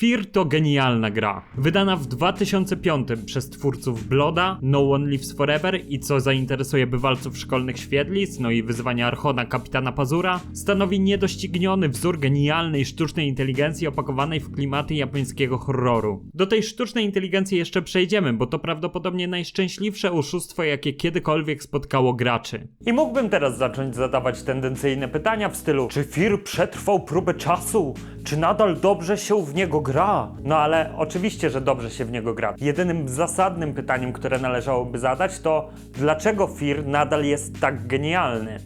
Fear to genialna gra. Wydana w 2005 przez twórców Bloda, No One Lives Forever i co zainteresuje bywalców szkolnych świetlic, no i wyzwania Archona Kapitana Pazura, stanowi niedościgniony wzór genialnej sztucznej inteligencji opakowanej w klimaty japońskiego horroru. Do tej sztucznej inteligencji jeszcze przejdziemy, bo to prawdopodobnie najszczęśliwsze oszustwo, jakie kiedykolwiek spotkało graczy. I mógłbym teraz zacząć zadawać tendencyjne pytania w stylu Czy Fear przetrwał próbę czasu? Czy nadal dobrze się w niego gra? No ale oczywiście, że dobrze się w niego gra. Jedynym zasadnym pytaniem, które należałoby zadać to dlaczego Fear nadal jest tak genialny?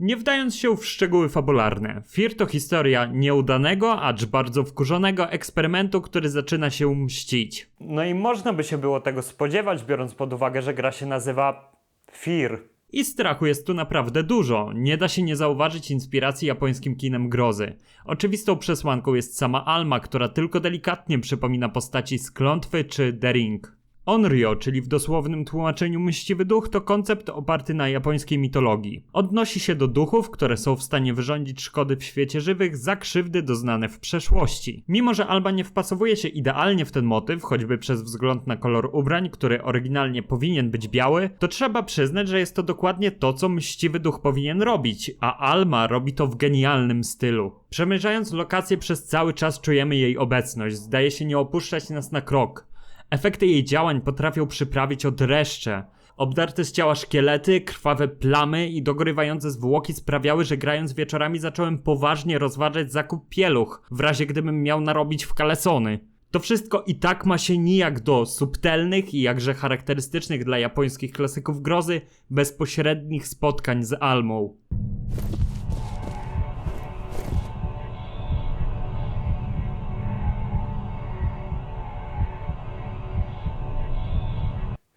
Nie wdając się w szczegóły fabularne, Fear to historia nieudanego, acz bardzo wkurzonego eksperymentu, który zaczyna się mścić. No i można by się było tego spodziewać, biorąc pod uwagę, że gra się nazywa Fear. I strachu jest tu naprawdę dużo. Nie da się nie zauważyć inspiracji japońskim kinem grozy. Oczywistą przesłanką jest sama Alma, która tylko delikatnie przypomina postaci z Klątwy czy The Ring. Onryo, czyli w dosłownym tłumaczeniu mściwy duch, to koncept oparty na japońskiej mitologii. Odnosi się do duchów, które są w stanie wyrządzić szkody w świecie żywych za krzywdy doznane w przeszłości. Mimo, że Alba nie wpasowuje się idealnie w ten motyw, choćby przez wzgląd na kolor ubrań, który oryginalnie powinien być biały, to trzeba przyznać, że jest to dokładnie to, co mściwy duch powinien robić, a Alma robi to w genialnym stylu. Przemierzając lokację przez cały czas czujemy jej obecność, zdaje się nie opuszczać nas na krok. Efekty jej działań potrafią przyprawić o dreszcze. Obdarte z ciała szkielety, krwawe plamy i dogorywające zwłoki sprawiały, że grając wieczorami zacząłem poważnie rozważać zakup pieluch, w razie gdybym miał narobić w kalesony. To wszystko i tak ma się nijak do subtelnych i jakże charakterystycznych dla japońskich klasyków grozy bezpośrednich spotkań z Almą.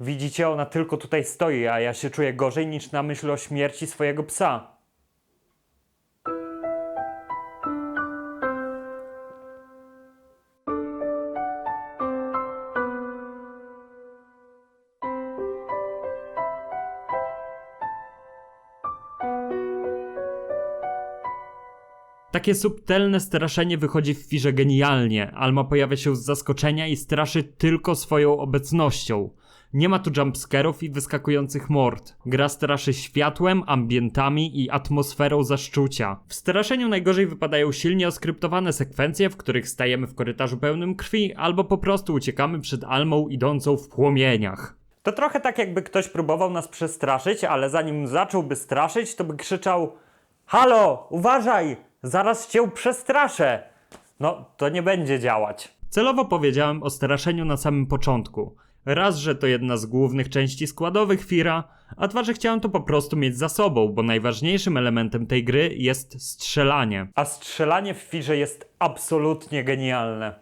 Widzicie, ona tylko tutaj stoi, a ja się czuję gorzej niż na myśl o śmierci swojego psa. Takie subtelne straszenie wychodzi w firze genialnie. Alma pojawia się z zaskoczenia i straszy tylko swoją obecnością. Nie ma tu jumpscarów i wyskakujących mord. Gra straszy światłem, ambientami i atmosferą zaszczucia. W straszeniu najgorzej wypadają silnie oskryptowane sekwencje, w których stajemy w korytarzu pełnym krwi, albo po prostu uciekamy przed Almą idącą w płomieniach. To trochę tak jakby ktoś próbował nas przestraszyć, ale zanim zacząłby straszyć, to by krzyczał Halo, uważaj, zaraz cię przestraszę. No, to nie będzie działać. Celowo powiedziałem o straszeniu na samym początku. Raz, że to jedna z głównych części składowych Fira, a dwa, że chciałem to po prostu mieć za sobą, bo najważniejszym elementem tej gry jest strzelanie. A strzelanie w Firze jest absolutnie genialne.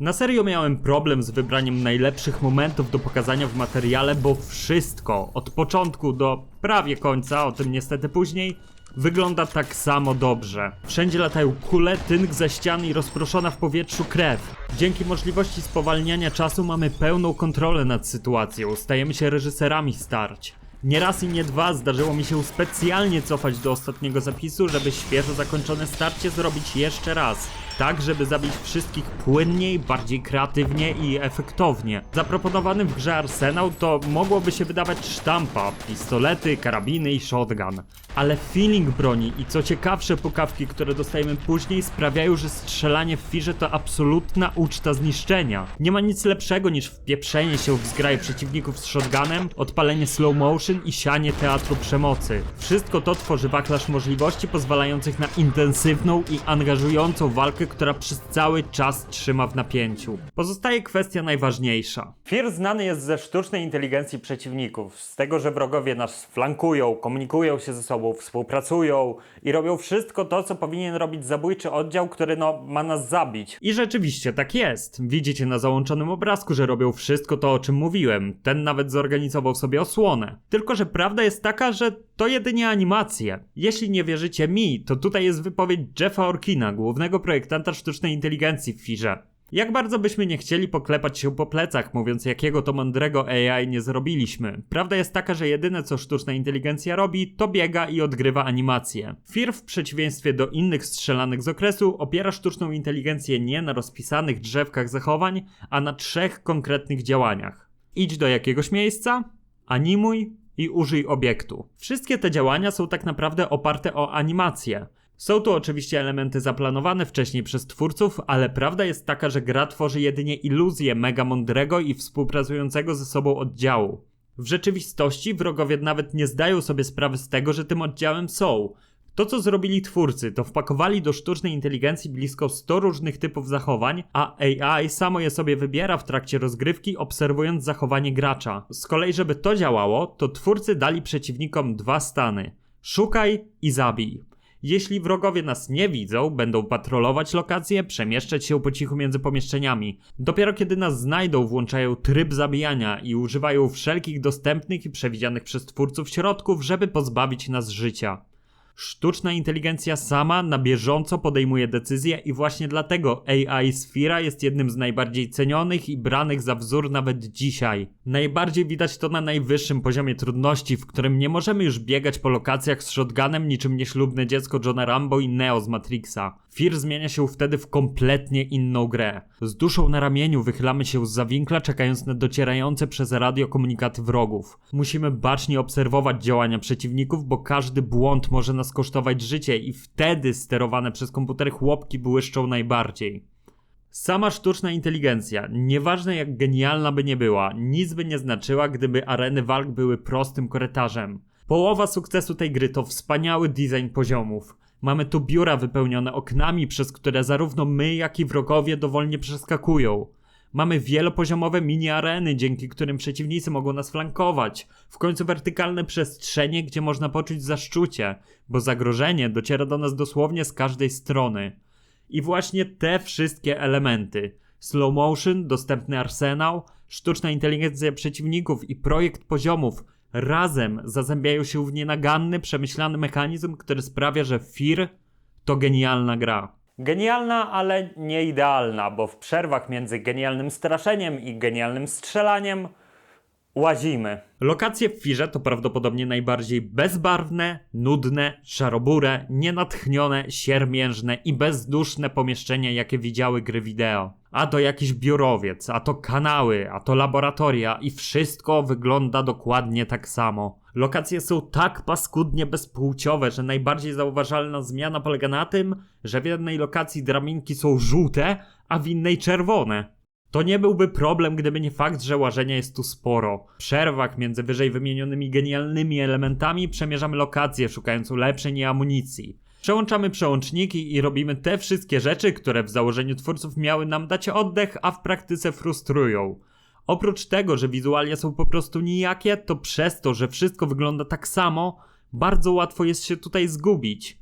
Na serio miałem problem z wybraniem najlepszych momentów do pokazania w materiale, bo wszystko, od początku do prawie końca, o tym niestety później, wygląda tak samo dobrze. Wszędzie latają kule, tynk ze ścian i rozproszona w powietrzu krew. Dzięki możliwości spowalniania czasu mamy pełną kontrolę nad sytuacją, stajemy się reżyserami starć. Nie raz i nie dwa zdarzyło mi się specjalnie cofać do ostatniego zapisu, żeby świeżo zakończone starcie zrobić jeszcze raz. Tak, żeby zabić wszystkich płynniej, bardziej kreatywnie i efektownie. Zaproponowany w grze arsenał to mogłoby się wydawać sztampa, pistolety, karabiny i shotgun. Ale feeling broni i co ciekawsze pukawki, które dostajemy później sprawiają, że strzelanie w firze to absolutna uczta zniszczenia. Nie ma nic lepszego niż wpieprzenie się w zgraję przeciwników z shotgunem, odpalenie slow motion i sianie teatru przemocy. Wszystko to tworzy wachlarz możliwości pozwalających na intensywną i angażującą walkę, która przez cały czas trzyma w napięciu. Pozostaje kwestia najważniejsza. Fear znany jest ze sztucznej inteligencji przeciwników, z tego, że wrogowie nas flankują, komunikują się ze sobą, współpracują i robią wszystko to, co powinien robić zabójczy oddział, który no, ma nas zabić. I rzeczywiście tak jest. Widzicie na załączonym obrazku, że robią wszystko to, o czym mówiłem. Ten nawet zorganizował sobie osłonę. Tylko, że prawda jest taka, że to jedynie animacje. Jeśli nie wierzycie mi, to tutaj jest wypowiedź Jeffa Orkina, głównego projektanta sztucznej inteligencji w Firze. Jak bardzo byśmy nie chcieli poklepać się po plecach, mówiąc jakiego to mądrego AI nie zrobiliśmy. Prawda jest taka, że jedyne co sztuczna inteligencja robi, to biega i odgrywa animacje. Fir w przeciwieństwie do innych strzelanych z okresu opiera sztuczną inteligencję nie na rozpisanych drzewkach zachowań, a na trzech konkretnych działaniach. Idź do jakiegoś miejsca, animuj i użyj obiektu. Wszystkie te działania są tak naprawdę oparte o animację. Są tu oczywiście elementy zaplanowane wcześniej przez twórców, ale prawda jest taka, że gra tworzy jedynie iluzję mega mądrego i współpracującego ze sobą oddziału. W rzeczywistości wrogowie nawet nie zdają sobie sprawy z tego, że tym oddziałem są. To, co zrobili twórcy, to wpakowali do sztucznej inteligencji blisko 100 różnych typów zachowań, a AI samo je sobie wybiera w trakcie rozgrywki, obserwując zachowanie gracza. Z kolei, żeby to działało, to twórcy dali przeciwnikom dwa stany: szukaj i zabij. Jeśli wrogowie nas nie widzą, będą patrolować lokacje, przemieszczać się po cichu między pomieszczeniami. Dopiero kiedy nas znajdą, włączają tryb zabijania i używają wszelkich dostępnych i przewidzianych przez twórców środków, żeby pozbawić nas życia. Sztuczna inteligencja sama na bieżąco podejmuje decyzje i właśnie dlatego AI Sphera jest jednym z najbardziej cenionych i branych za wzór nawet dzisiaj. Najbardziej widać to na najwyższym poziomie trudności, w którym nie możemy już biegać po lokacjach z shotgunem niczym nieślubne dziecko Johna Rambo i Neo z Matrixa. Fear zmienia się wtedy w kompletnie inną grę. Z duszą na ramieniu wychylamy się z zawinkla, czekając na docierające przez radio komunikaty wrogów. Musimy bacznie obserwować działania przeciwników, bo każdy błąd może nas kosztować życie i wtedy sterowane przez komputery chłopki błyszczą najbardziej. Sama sztuczna inteligencja, nieważne jak genialna by nie była, nic by nie znaczyła, gdyby areny walk były prostym korytarzem. Połowa sukcesu tej gry to wspaniały design poziomów. Mamy tu biura wypełnione oknami, przez które zarówno my, jak i wrogowie dowolnie przeskakują. Mamy wielopoziomowe mini-areny, dzięki którym przeciwnicy mogą nas flankować. W końcu wertykalne przestrzenie, gdzie można poczuć zaszczucie, bo zagrożenie dociera do nas dosłownie z każdej strony. I właśnie te wszystkie elementy slow motion, dostępny arsenał, sztuczna inteligencja przeciwników i projekt poziomów razem zazębiają się w nienaganny, przemyślany mechanizm, który sprawia, że Fear to genialna gra. Genialna, ale nie idealna, bo w przerwach między genialnym straszeniem i genialnym strzelaniem łazimy. Lokacje w Firze to prawdopodobnie najbardziej bezbarwne, nudne, szarobure, nienatchnione, siermiężne i bezduszne pomieszczenia, jakie widziały gry wideo. A to jakiś biurowiec, a to kanały, a to laboratoria i wszystko wygląda dokładnie tak samo. Lokacje są tak paskudnie bezpłciowe, że najbardziej zauważalna zmiana polega na tym, że w jednej lokacji draminki są żółte, a w innej czerwone. To nie byłby problem, gdyby nie fakt, że łażenia jest tu sporo. W przerwach między wyżej wymienionymi genialnymi elementami przemierzamy lokacje, szukając ulepszeń i amunicji. Przełączamy przełączniki i robimy te wszystkie rzeczy, które w założeniu twórców miały nam dać oddech, a w praktyce frustrują. Oprócz tego, że wizualia są po prostu nijakie, to przez to, że wszystko wygląda tak samo, bardzo łatwo jest się tutaj zgubić.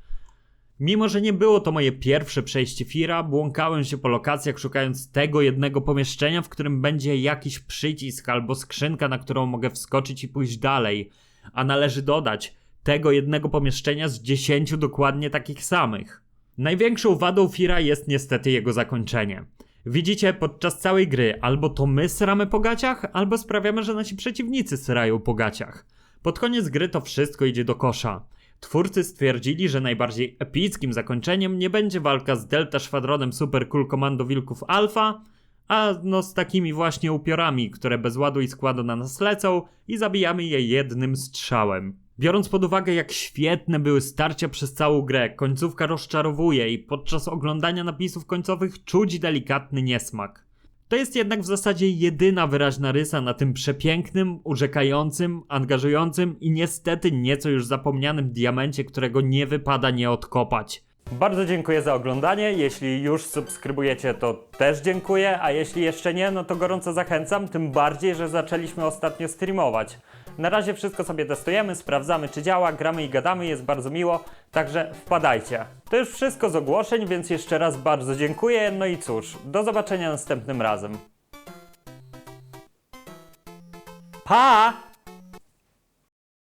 Mimo, że nie było to moje pierwsze przejście Fira, błąkałem się po lokacjach szukając tego jednego pomieszczenia, w którym będzie jakiś przycisk albo skrzynka, na którą mogę wskoczyć i pójść dalej. A należy dodać, tego jednego pomieszczenia z dziesięciu dokładnie takich samych. Największą wadą Fira jest niestety jego zakończenie. Widzicie, podczas całej gry albo to my sramy po gaciach, albo sprawiamy, że nasi przeciwnicy srają po gaciach. Pod koniec gry to wszystko idzie do kosza. Twórcy stwierdzili, że najbardziej epickim zakończeniem nie będzie walka z Delta Szwadronem Super Cool Komando Wilków Alpha, a no z takimi właśnie upiorami, które bez ładu i składu na nas lecą i zabijamy je jednym strzałem. Biorąc pod uwagę, jak świetne były starcia przez całą grę, końcówka rozczarowuje i podczas oglądania napisów końcowych czuć delikatny niesmak. To jest jednak w zasadzie jedyna wyraźna rysa na tym przepięknym, urzekającym, angażującym i niestety nieco już zapomnianym diamencie, którego nie wypada nie odkopać. Bardzo dziękuję za oglądanie. Jeśli już subskrybujecie, to też dziękuję, a jeśli jeszcze nie, no to gorąco zachęcam, tym bardziej, że zaczęliśmy ostatnio streamować. Na razie wszystko sobie testujemy, sprawdzamy czy działa, gramy i gadamy, jest bardzo miło, także wpadajcie. To już wszystko z ogłoszeń, więc jeszcze raz bardzo dziękuję, no i cóż, do zobaczenia następnym razem. Pa!